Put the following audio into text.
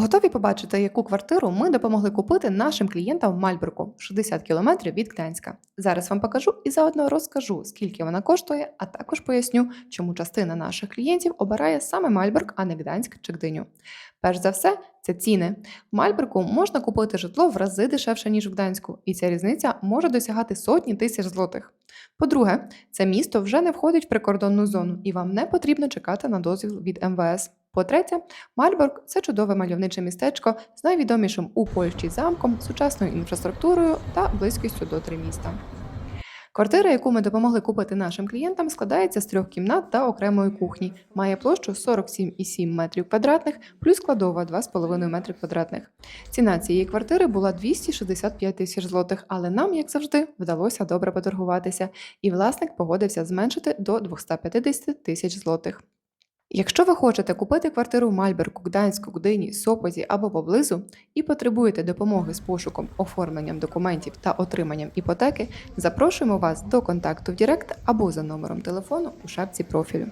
Готові побачити, яку квартиру ми допомогли купити нашим клієнтам в Мальбурку 60 кілометрів від Гданська. Зараз вам покажу і заодно розкажу, скільки вона коштує, а також поясню, чому частина наших клієнтів обирає саме Мальбург, а не Гданськ чи Гдиню. Перш за все, це ціни. В Мальбурку можна купити житло в рази дешевше, ніж в Гданську, і ця різниця може досягати сотні тисяч злотих. По-друге, це місто вже не входить в прикордонну зону, і вам не потрібно чекати на дозвіл від МВС. По-третє, Мальборг це чудове мальовниче містечко з найвідомішим у Польщі замком, сучасною інфраструктурою та близькістю до три міста. Квартира, яку ми допомогли купити нашим клієнтам, складається з трьох кімнат та окремої кухні. Має площу 47,7 метрів квадратних, плюс складова 2,5 метри квадратних. Ціна цієї квартири була 265 тисяч злотих, але нам, як завжди, вдалося добре поторгуватися, і власник погодився зменшити до 250 тисяч злотих. Якщо ви хочете купити квартиру в Мальберку, Гданську, Гдині, Сопозі або поблизу і потребуєте допомоги з пошуком, оформленням документів та отриманням іпотеки, запрошуємо вас до контакту в Директ або за номером телефону у шапці профілю.